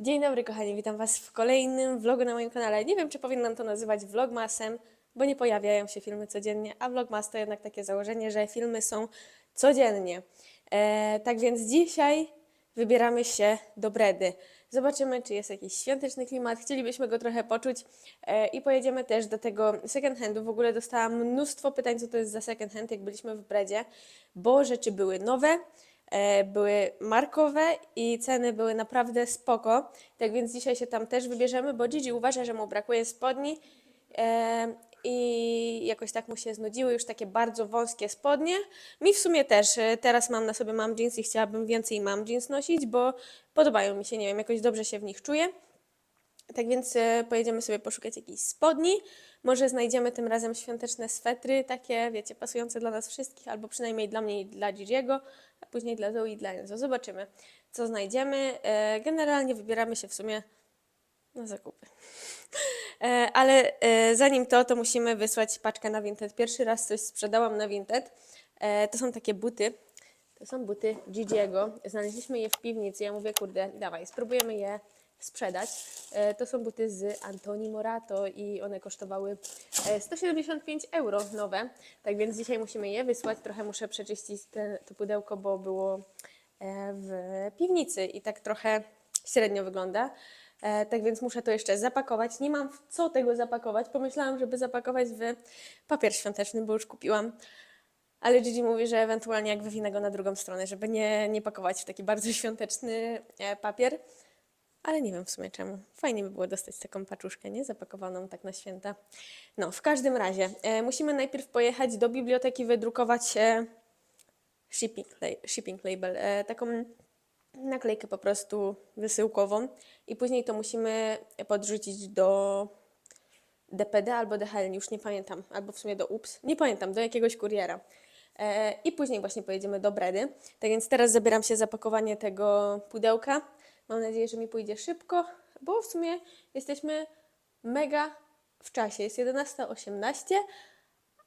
Dzień dobry kochani, witam Was w kolejnym vlogu na moim kanale. Nie wiem, czy powinnam to nazywać vlogmasem, bo nie pojawiają się filmy codziennie, a vlogmas to jednak takie założenie, że filmy są codziennie. E, tak więc dzisiaj wybieramy się do Bredy. Zobaczymy, czy jest jakiś świąteczny klimat. Chcielibyśmy go trochę poczuć e, i pojedziemy też do tego second handu. W ogóle dostałam mnóstwo pytań, co to jest za second hand, jak byliśmy w Bredzie, bo rzeczy były nowe, były markowe i ceny były naprawdę spoko. Tak więc dzisiaj się tam też wybierzemy, bo Gigi uważa, że mu brakuje spodni e, i jakoś tak mu się znudziły już takie bardzo wąskie spodnie. Mi w sumie też. e, Teraz mam na sobie mam jeans i chciałabym więcej mam jeans nosić, bo podobają mi się, nie wiem, jakoś dobrze się w nich czuję. Tak więc e, pojedziemy sobie poszukać jakichś spodni. Może znajdziemy tym razem świąteczne swetry, takie, wiecie, pasujące dla nas wszystkich, albo przynajmniej dla mnie i dla Gigiego, a później dla Zoe i dla Enzo. Zobaczymy, co znajdziemy. E, Generalnie wybieramy się w sumie na zakupy. E, Ale zanim to, to musimy wysłać paczkę na Vinted. Pierwszy raz coś sprzedałam na Vinted. To są takie buty. To są buty Gigiego. Znaleźliśmy je w piwnicy. Ja mówię, kurde, dawaj, spróbujemy je sprzedać. E, To są buty z Antoni Morato i one kosztowały e, 175 euro nowe. Tak więc dzisiaj musimy je wysłać. Trochę muszę przeczyścić te, to pudełko, bo było e, w piwnicy i tak trochę średnio wygląda. E, Tak więc muszę to jeszcze zapakować. Nie mam co tego zapakować. Pomyślałam, żeby zapakować w papier świąteczny, bo już kupiłam. Ale Gigi mówi, że ewentualnie jak wywinę go na drugą stronę, żeby nie, nie pakować w taki bardzo świąteczny e, papier. Ale nie wiem w sumie czemu. Fajnie by było dostać taką paczuszkę, nie? Zapakowaną tak na święta. No, w każdym razie e, musimy najpierw pojechać do biblioteki, wydrukować e, shipping, la- shipping label, e, taką naklejkę po prostu wysyłkową i później to musimy podrzucić do DPD albo DHL, już nie pamiętam, albo w sumie do UPS, nie pamiętam, do jakiegoś kuriera. E, I później właśnie pojedziemy do Bredy. Tak więc teraz zabieram się za pakowanie tego pudełka. Mam nadzieję, że mi pójdzie szybko, bo w sumie jesteśmy mega w czasie. Jest 11.18,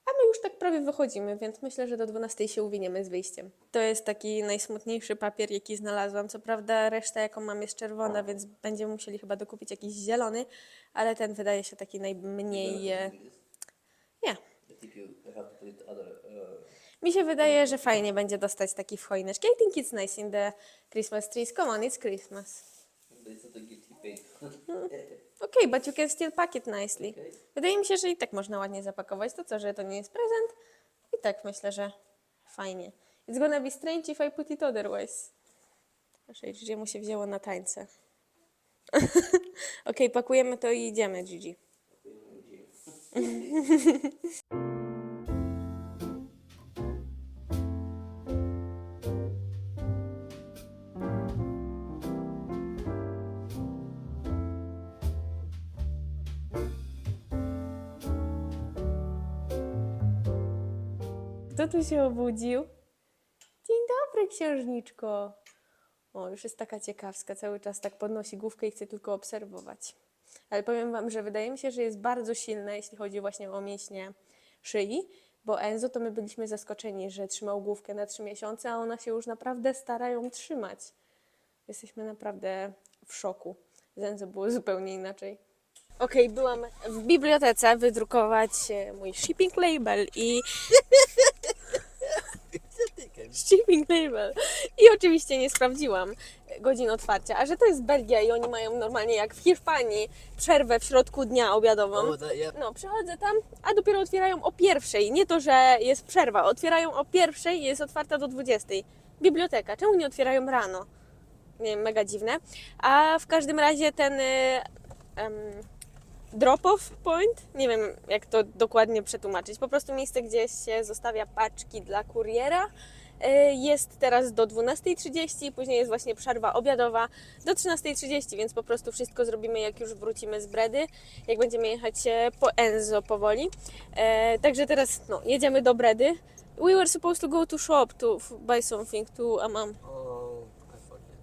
a my już tak prawie wychodzimy, więc myślę, że do 12 się uwiniemy z wyjściem. To jest taki najsmutniejszy papier, jaki znalazłam. Co prawda reszta, jaką mam, jest czerwona, więc będziemy musieli chyba dokupić jakiś zielony, ale ten wydaje się taki najmniej... e, Nie. I Mi się wydaje, że fajnie będzie dostać taki w. I think it's nice in the Christmas trees. Come on, it's Christmas. but it's not a gift he paid. Okay, but you can still pack it nicely. Okay. Wydaje mi się, że i tak można ładnie zapakować. To co, że to nie jest prezent? I tak myślę, że fajnie. It's gonna be strange if I put it otherwise. Proszę, Gigi mu się wzięło na tańce. Okej, pakujemy to i idziemy, Gigi. Kto tu się obudził? Dzień dobry, księżniczko. O, już jest taka ciekawska, cały czas tak podnosi główkę i chce tylko obserwować. Ale powiem Wam, że wydaje mi się, że jest bardzo silna, jeśli chodzi właśnie o mięśnie szyi, bo Enzo to my byliśmy zaskoczeni, że trzymał główkę na trzy miesiące, a ona się już naprawdę stara ją trzymać. Jesteśmy naprawdę w szoku. Z Enzo było zupełnie inaczej. Okej, byłam w bibliotece wydrukować e, mój shipping label i shipping label. I oczywiście nie sprawdziłam godzin otwarcia, a że to jest Belgia i oni mają normalnie jak w Hiszpanii przerwę w środku dnia obiadową. oh, that. No, przychodzę tam, a dopiero otwierają o pierwszej. Nie to, że jest przerwa. Otwierają o pierwszej i jest otwarta do 20. Biblioteka. Czemu nie otwierają rano? Nie wiem, mega dziwne. A w każdym razie ten y, em, drop-off point, nie wiem jak to dokładnie przetłumaczyć, po prostu miejsce, gdzie się zostawia paczki dla kuriera, y, jest teraz do 12.30, później jest właśnie przerwa obiadowa do 13.30, więc po prostu wszystko zrobimy jak już wrócimy z Bredy, jak będziemy jechać e, po Enzo powoli. E, także teraz no, jedziemy do Bredy. We were supposed to go to shop to buy something to a mom. Oh, I forget.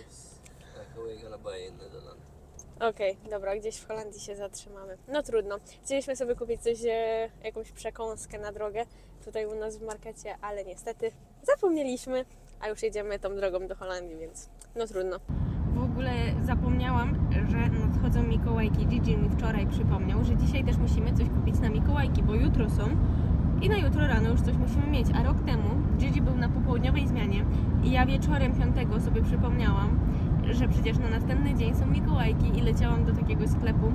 It was like we're gonna buy in Netherlands. Okej, dobra, gdzieś w Holandii się zatrzymamy. No trudno. Chcieliśmy sobie kupić coś, e, jakąś przekąskę na drogę tutaj u nas w markecie, ale niestety zapomnieliśmy, a już jedziemy tą drogą do Holandii, więc no trudno. W ogóle zapomniałam, że nadchodzą Mikołajki. Gigi mi wczoraj przypomniał, że dzisiaj też musimy coś kupić na Mikołajki, bo jutro są i na jutro rano już coś musimy mieć. A rok temu Gigi był na popołudniowej zmianie i ja wieczorem piątego sobie przypomniałam, że przecież na następny dzień są Mikołajki i leciałam do takiego sklepu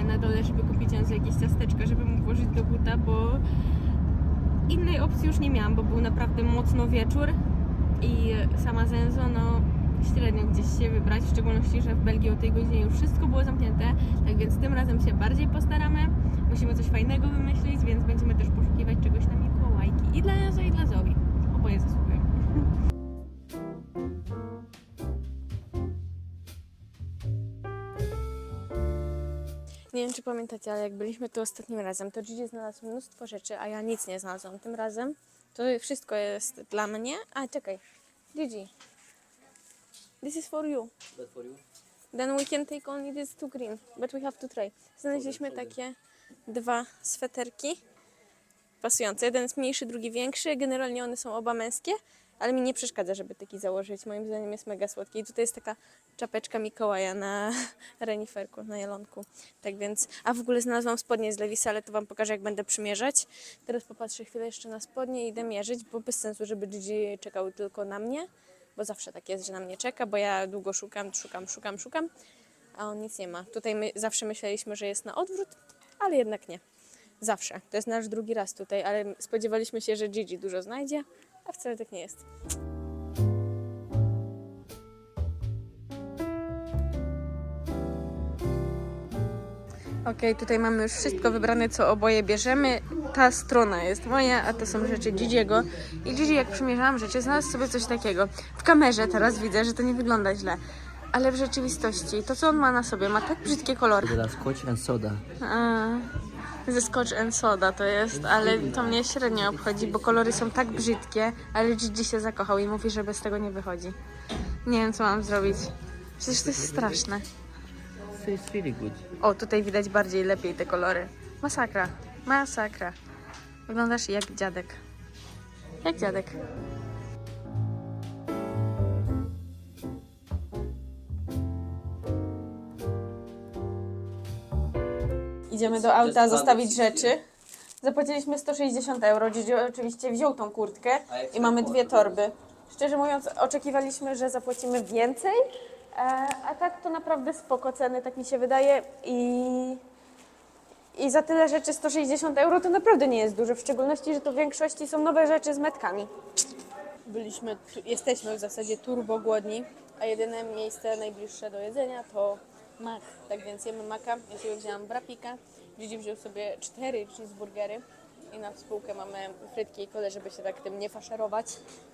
e, na dole, żeby kupić jakieś ciasteczka, żeby mu włożyć do buta, bo innej opcji już nie miałam, bo był naprawdę mocno wieczór i sama z Enzo, no średnio gdzieś się wybrać, w szczególności, że w Belgii o tej godzinie już wszystko było zamknięte, tak więc tym razem się bardziej postaramy. Musimy coś fajnego wymyślić, więc będziemy też poszukiwać czegoś na Mikołajki i dla Enzo i dla Zoe. Oboje zasługują. pamiętacie, ale jak byliśmy tu ostatnim razem, to Gigi znalazł mnóstwo rzeczy, a ja nic nie znalazłam. Tym razem to wszystko jest dla mnie. A, czekaj. Gigi. This is for you. But for you? Then we can take only these two green, but we have to try. Znaleźliśmy takie dwa sweterki pasujące. Jeden jest mniejszy, drugi większy. Generalnie one są oba męskie, ale mi nie przeszkadza, żeby taki założyć. Moim zdaniem jest mega słodki. I tutaj jest taka czapeczka Mikołaja na reniferku, na jelonku. Tak więc, a w ogóle znalazłam spodnie z Lewisa, ale to Wam pokażę, jak będę przymierzać. Teraz popatrzę chwilę jeszcze na spodnie i idę mierzyć, bo bez sensu, żeby Gigi czekał tylko na mnie, bo zawsze tak jest, że na mnie czeka, bo ja długo szukam, szukam, szukam, szukam, a on nic nie ma. Tutaj my zawsze myśleliśmy, że jest na odwrót, ale jednak nie. Zawsze. To jest nasz drugi raz tutaj, ale spodziewaliśmy się, że Gigi dużo znajdzie, a wcale tak nie jest. Okej, tutaj mamy już wszystko wybrane, co oboje bierzemy. Ta strona jest moja, a to są rzeczy Gigiego. I Gigi, jak przymierzałam rzeczy, znalazł sobie coś takiego. W kamerze teraz widzę, że to nie wygląda źle. Ale w rzeczywistości, to co on ma na sobie, ma tak brzydkie kolory. The scotch and soda. A, ze Scotch and Soda to jest, ale to mnie średnio obchodzi, bo kolory są tak brzydkie, ale Gigi się zakochał i mówi, że bez tego nie wychodzi. Nie wiem, co mam zrobić. Przecież to jest straszne. O, tutaj widać bardziej lepiej te kolory. Masakra, masakra. Wyglądasz jak dziadek. Jak dziadek. Idziemy do auta zostawić rzeczy. Zapłaciliśmy 160 euro. Gigi oczywiście wziął tą kurtkę i mamy dwie torby. Szczerze mówiąc, oczekiwaliśmy, że zapłacimy więcej, e, a tak to naprawdę spoko ceny, tak mi się wydaje. I, I za tyle rzeczy 160 euro to naprawdę nie jest dużo, w szczególności, że to w większości są nowe rzeczy z metkami. Byliśmy, jesteśmy w zasadzie turbo głodni, a jedyne miejsce najbliższe do jedzenia to mak. Tak więc jemy maka. Ja sobie wzięłam brapika, Gigi wziął sobie cztery cheeseburgery i na spółkę mamy frytki i kole, żeby się tak tym nie faszerować.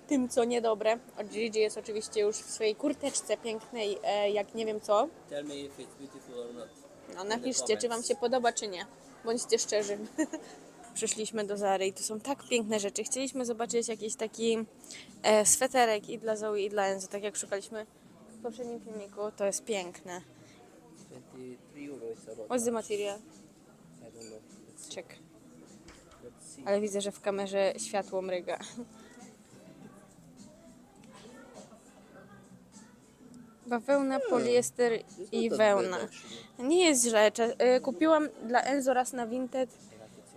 Tym, co niedobre. Od Gigi jest oczywiście już w swojej kurteczce pięknej, e, jak nie wiem co. Tell me if it's beautiful or not. No napiszcie, czy Wam się podoba, czy nie. Bądźcie szczerzy. Przyszliśmy do Zary i tu są tak piękne rzeczy. Chcieliśmy zobaczyć jakiś taki e, sweterek i dla Zoe, i dla Enzo, tak jak szukaliśmy w poprzednim filmiku. To jest piękne. 23 euro is about. What's the material? I don't know. Let's, Check. let's see. Ale widzę, że w kamerze światło mryga. Bawełna, poliester i not that wełna. actually. Nie jest źle. Cze- e, Kupiłam dla Enzo raz na Vinted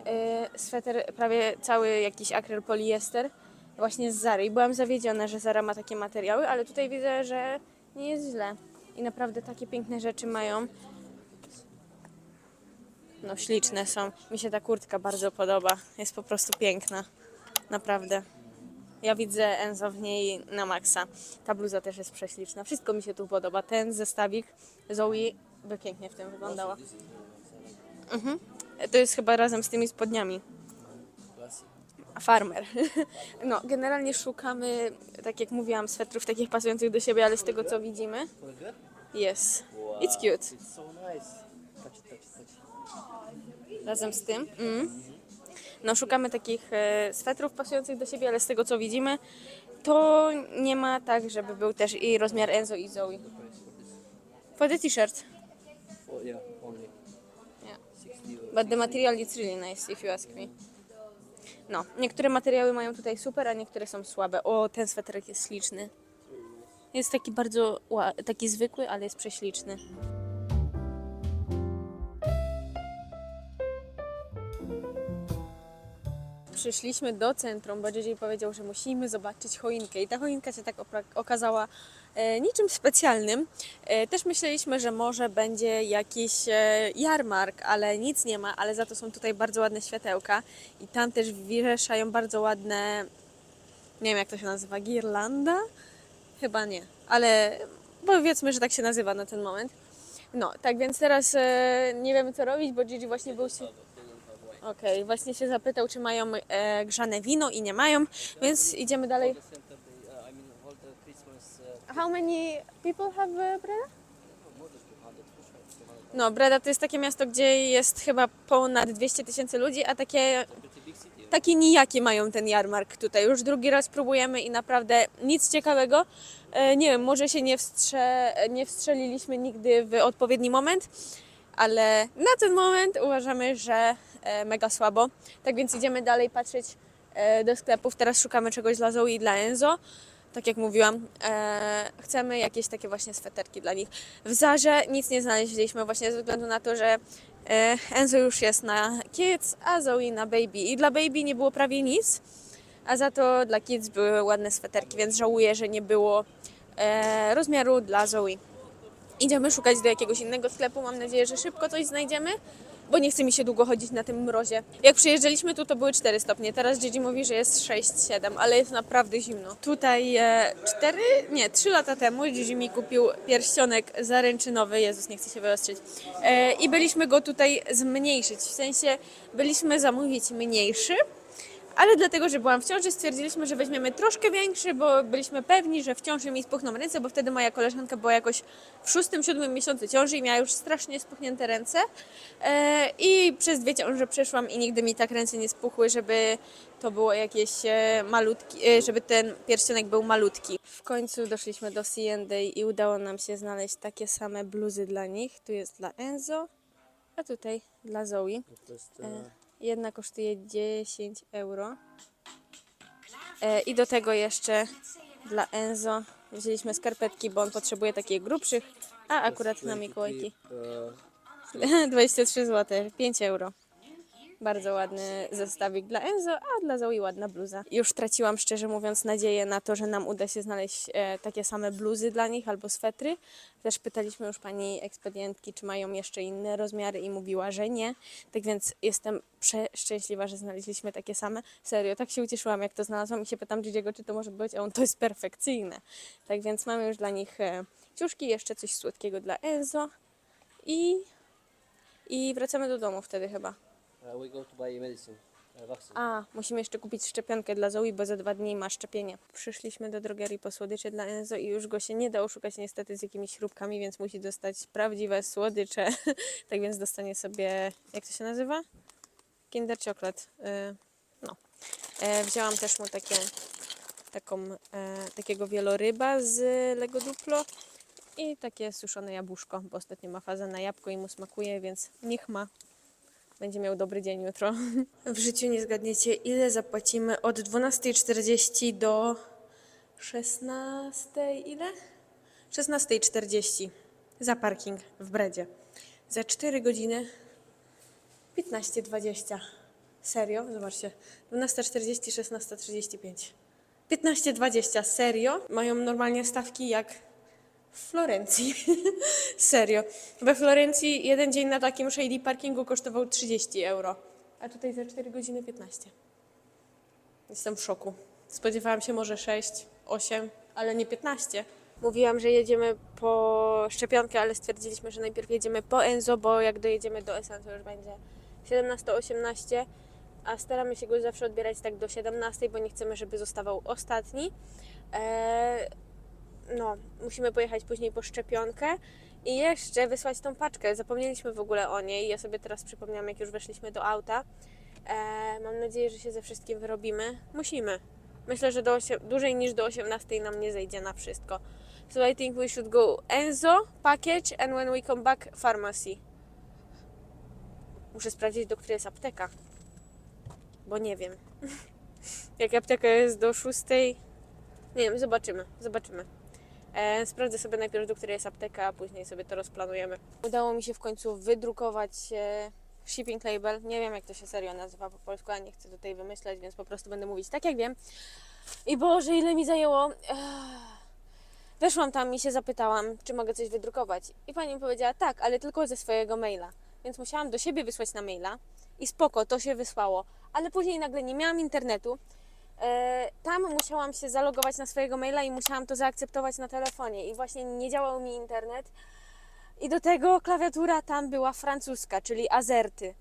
e, sweter prawie cały jakiś akryl poliester właśnie z Zary. I byłam zawiedziona, że Zara ma takie materiały, ale tutaj widzę, że nie jest źle. I naprawdę takie piękne rzeczy mają. No śliczne są. Mi się ta kurtka bardzo podoba. Jest po prostu piękna. Naprawdę. Ja widzę Enzo w niej na maksa. Ta bluza też jest prześliczna. Wszystko mi się tu podoba. Ten zestawik Zoe by pięknie w tym wyglądała. Mhm. To jest chyba razem z tymi spodniami. Farmer. No, generalnie szukamy, tak jak mówiłam, swetrów takich pasujących do siebie, ale z tego co widzimy. Wow. It's cute. Razem z tym. Mm. No, szukamy takich e, swetrów pasujących do siebie, ale z tego co widzimy, to nie ma tak, żeby był też i rozmiar Enzo i Zoe. For the t-shirt. For, yeah, only Yeah. 60 euro. But the material is really nice, if you ask me. No, niektóre materiały mają tutaj super, a niektóre są słabe. O, ten sweterek jest śliczny. Jest taki bardzo taki zwykły, ale jest prześliczny. Przyszliśmy do centrum, bo JJ powiedział, że musimy zobaczyć choinkę. I ta choinka się tak okazała e, niczym specjalnym. E, też myśleliśmy, że może będzie jakiś e, jarmark, ale nic nie ma, ale za to są tutaj bardzo ładne światełka. I tam też wieszają bardzo ładne, nie wiem jak to się nazywa, girlanda? Chyba nie, ale powiedzmy, że tak się nazywa na ten moment. No, tak więc teraz nie wiemy co robić, bo Gigi właśnie był się... Okej, właśnie się zapytał, czy mają e, grzane wino i nie mają, więc idziemy dalej. The center, they, uh, I mean, all the Christmas, uh, How many people have uh, Breda? more than 200 for sure. 200. No, Breda to jest takie miasto, gdzie jest chyba ponad 200 tysięcy ludzi, a takie Pretty big city. takie nijaki mają ten jarmark tutaj. Już drugi raz próbujemy i naprawdę nic ciekawego. E, Nie wiem, może się nie, wstrze, nie wstrzeliliśmy nigdy w odpowiedni moment, ale na ten moment uważamy, że mega słabo. Tak więc idziemy dalej patrzeć e, do sklepów. Teraz szukamy czegoś dla Zoe i dla Enzo. Tak jak mówiłam, e, chcemy jakieś takie właśnie sweterki dla nich. W Zarze nic nie znaleźliśmy właśnie ze względu na to, że e, Enzo już jest na kids, a Zoe na baby. I dla baby nie było prawie nic, a za to dla kids były ładne sweterki, więc żałuję, że nie było e, rozmiaru dla Zoe. Idziemy szukać do jakiegoś innego sklepu. Mam nadzieję, że szybko coś znajdziemy, bo nie chce mi się długo chodzić na tym mrozie. Jak przyjeżdżaliśmy tu, to były 4 stopnie. Teraz Gigi mówi, że jest 6-7, ale jest naprawdę zimno. Tutaj e, 4, nie, 3 lata temu Gigi mi kupił pierścionek zaręczynowy. Jezus, nie chcę się wyostrzyć. E, I byliśmy go tutaj zmniejszyć. W sensie byliśmy zamówić mniejszy, ale dlatego, że byłam w ciąży, stwierdziliśmy, że weźmiemy troszkę większy, bo byliśmy pewni, że w ciąży mi spuchną ręce, bo wtedy moja koleżanka była jakoś w szóstym, siódmym miesiącu ciąży i miała już strasznie spuchnięte ręce. E, I przez dwie ciąże przeszłam i nigdy mi tak ręce nie spuchły, żeby to było jakieś e, malutki, e, żeby ten pierścionek był malutki. W końcu doszliśmy do C&A i udało nam się znaleźć takie same bluzy dla nich. Tu jest dla Enzo, a tutaj dla Zoe. E, uh, Jedna kosztuje 10 euro. E, I do tego jeszcze dla Enzo wzięliśmy skarpetki, bo on potrzebuje takich grubszych, a akurat na Mikołajki. uh, 23 zł, 5 euro. Bardzo ładny zestawik dla Enzo, a dla Zoe ładna bluza. Już traciłam szczerze mówiąc nadzieję na to, że nam uda się znaleźć e, takie same bluzy dla nich albo swetry. Też pytaliśmy już pani ekspedientki, czy mają jeszcze inne rozmiary i mówiła, że nie. Tak więc jestem przeszczęśliwa, że znaleźliśmy takie same. Serio, tak się ucieszyłam jak to znalazłam i się pytam Gigiego, czy to może być, a on to jest perfekcyjne. Tak więc mamy już dla nich e, ciuszki, jeszcze coś słodkiego dla Enzo i, i wracamy do domu wtedy chyba. Uh, we go to buy medicine, uh. A, musimy jeszcze kupić szczepionkę dla Zoe, bo za dwa dni ma szczepienie. Przyszliśmy do drogerii po słodycze dla Enzo i już go się nie da oszukać niestety z jakimiś śrubkami, więc musi dostać prawdziwe słodycze. tak więc dostanie sobie, jak to się nazywa? Kinder Chocolate. Y, no. E, wzięłam też mu takie, taką, e, takiego wieloryba z Lego Duplo i takie suszone jabłuszko, bo ostatnio ma fazę na jabłko i mu smakuje, więc niech ma. Będzie miał dobry dzień jutro. W życiu nie zgadniecie, ile zapłacimy od 12.40 do 16. ile? 16.40 za parking w Bredzie. Za 4 godziny 15.20. Serio? Zobaczcie. 12.40, 16.35. 15.20. Serio? Mają normalnie stawki jak w Florencji. Serio. We Florencji jeden dzień na takim shady parkingu kosztował 30 euro, a tutaj za 4 godziny 15. Jestem w szoku. Spodziewałam się może 6, 8, ale nie 15. Mówiłam, że jedziemy po szczepionkę, ale stwierdziliśmy, że najpierw jedziemy po Enzo, bo jak dojedziemy do Esan, to już będzie 17-18, a staramy się go zawsze odbierać tak do 17, bo nie chcemy, żeby zostawał ostatni. Eee, no, musimy pojechać później po szczepionkę i jeszcze wysłać tą paczkę. Zapomnieliśmy w ogóle o niej. Ja sobie teraz przypomniałam, jak już weszliśmy do auta. E, mam nadzieję, że się ze wszystkim wyrobimy. Musimy. Myślę, że do dłużej niż do 18 nam nie zejdzie na wszystko. So I think we should go Enzo package and when we come back pharmacy. Muszę sprawdzić, do której jest apteka. Bo nie wiem. jak apteka jest do 6, nie wiem, zobaczymy, zobaczymy. E, sprawdzę sobie najpierw, do której jest apteka, a później sobie to rozplanujemy. Udało mi się w końcu wydrukować e, shipping label. Nie wiem, jak to się serio nazywa po polsku, a nie chcę tutaj wymyślać, więc po prostu będę mówić tak, jak wiem. I Boże, ile mi zajęło. Weszłam tam i się zapytałam, czy mogę coś wydrukować. I pani mi powiedziała, tak, ale tylko ze swojego maila. Więc musiałam do siebie wysłać na maila i spoko, to się wysłało. Ale później nagle nie miałam internetu. E, tam musiałam się zalogować na swojego maila i musiałam to zaakceptować na telefonie. I właśnie nie działał mi internet. I do tego klawiatura tam była francuska, czyli Azerty.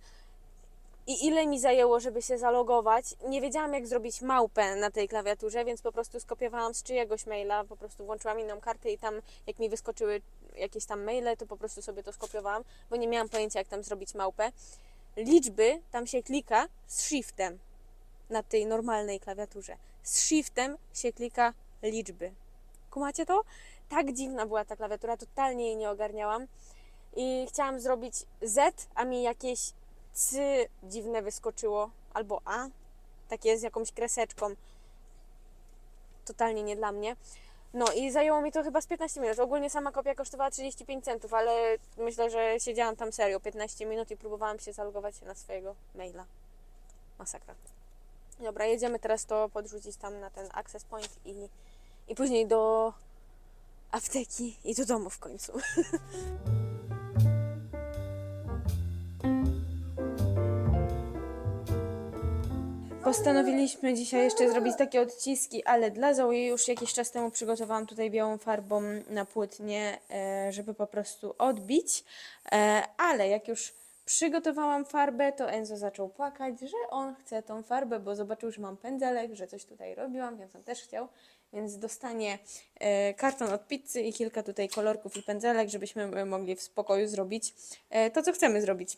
I ile mi zajęło, żeby się zalogować? Nie wiedziałam, jak zrobić małpę na tej klawiaturze, więc po prostu skopiowałam z czyjegoś maila, po prostu włączyłam inną kartę i tam, jak mi wyskoczyły jakieś tam maile, to po prostu sobie to skopiowałam, bo nie miałam pojęcia, jak tam zrobić małpę. Liczby tam się klika z shiftem na tej normalnej klawiaturze. Z shiftem się klika liczby. Kumacie to? Tak dziwna była ta klawiatura, totalnie jej nie ogarniałam. I chciałam zrobić Z, a mi jakieś C dziwne wyskoczyło, albo A, takie z jakąś kreseczką. Totalnie nie dla mnie. No i zajęło mi to chyba z 15 minut. Ogólnie sama kopia kosztowała 35 centów, ale myślę, że siedziałam tam serio 15 minut i próbowałam się zalogować na swojego maila. Masakra. Dobra, jedziemy teraz to podrzucić tam na ten access point i, i później do apteki i do domu w końcu. Postanowiliśmy dzisiaj jeszcze zrobić takie odciski, ale dla Zoe już jakiś czas temu przygotowałam tutaj białą farbą na płótnie, e, żeby po prostu odbić. E, Ale jak już przygotowałam farbę, to Enzo zaczął płakać, że on chce tą farbę, bo zobaczył, że mam pędzelek, że coś tutaj robiłam, więc on też chciał. Więc dostanie e, karton od pizzy i kilka tutaj kolorków i pędzelek, żebyśmy mogli w spokoju zrobić e, to, co chcemy zrobić.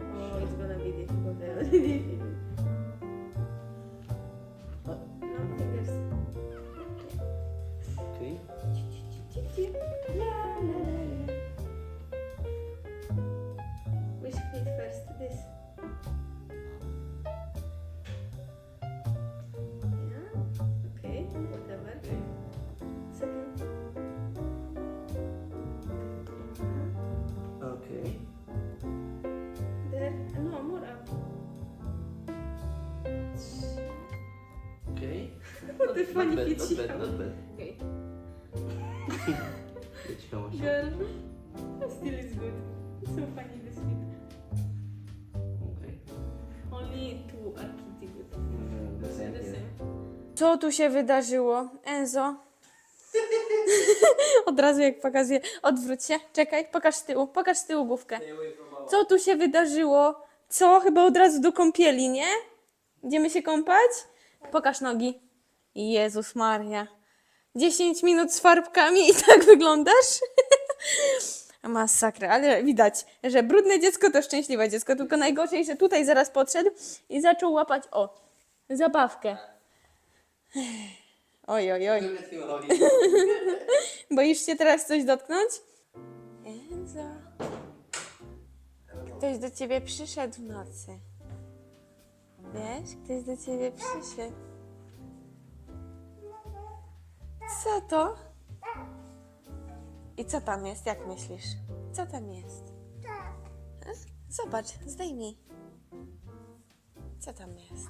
Oh, it's gonna be. The funny not bad, bad. Okay. Ciekawe się. Girl. Still is good. So funny this. Okay. Only two are pretty good. Mm, the same here. Co tu się wydarzyło? Enzo? Od razu jak pokazuję. Odwróć się. Czekaj, pokaż z tyłu. Pokaż z tyłu główkę. Co tu się wydarzyło? Co? Chyba od razu do kąpieli, nie? Idziemy się kąpać? Pokaż nogi. Jezus Maria. 10 minut z farbkami i tak wyglądasz? Masakra, ale widać, że brudne dziecko to szczęśliwe dziecko, tylko najgorzej, że tutaj zaraz podszedł i zaczął łapać, o, zabawkę. Oj, oj, oj. Boisz się teraz coś dotknąć? Enzo. Ktoś do ciebie przyszedł w nocy. Wiesz, ktoś do ciebie przyszedł. Co to? I co tam jest, jak myślisz? Co tam jest? Zobacz, zdejmij. Co tam jest?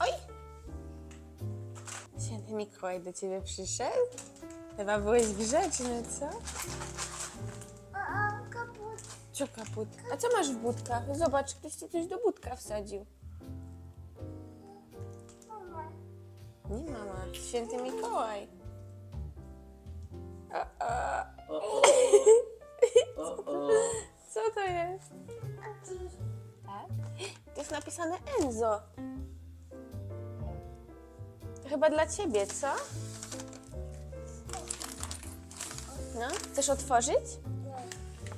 Oj! Święty Mikołaj do ciebie przyszedł? Chyba byłeś grzeczny, co? Co kaput? A co masz w budkach? Zobacz, ktoś ci coś do budka wsadził. Nie mama, święty Mikołaj. O, o. O, o. Co to jest? Tak? To jest napisane Enzo. To chyba dla ciebie, co? No, chcesz otworzyć?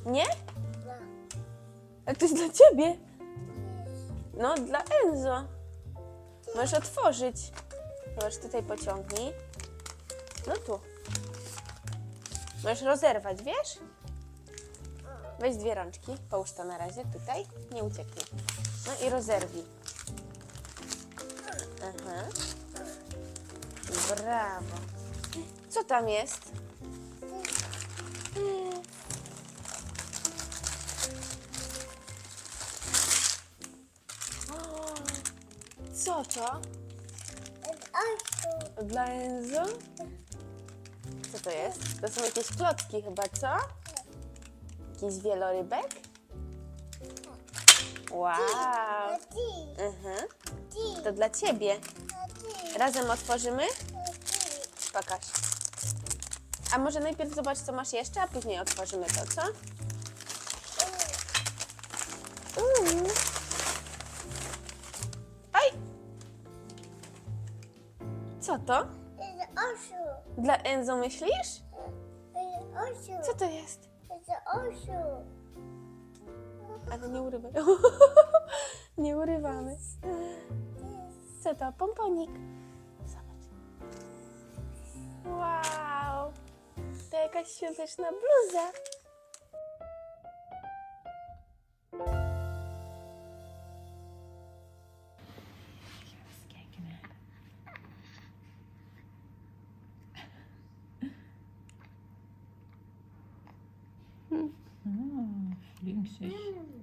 Nie? Ale to jest dla ciebie. No, dla Enzo. Możesz otworzyć. Możesz tutaj pociągnij. No tu. Możesz rozerwać, wiesz? Weź dwie rączki, połóż to na razie tutaj, nie ucieknie. No i rozerwij. Aha. Brawo. Co tam jest? Co to? Dla Enzo? Co to jest? To są jakieś klocki chyba, co? Jakiś wielorybek? Wow. Mhm. To dla ciebie. Razem otworzymy? Pokaż. A może najpierw zobacz, co masz jeszcze, a później otworzymy to, co? Co to? Dla Enzo myślisz? Co to jest? Ale nie urywaj. nie urywamy. Co to? Pomponik. Zobacz. Wow! To jakaś świąteczna bluza. mm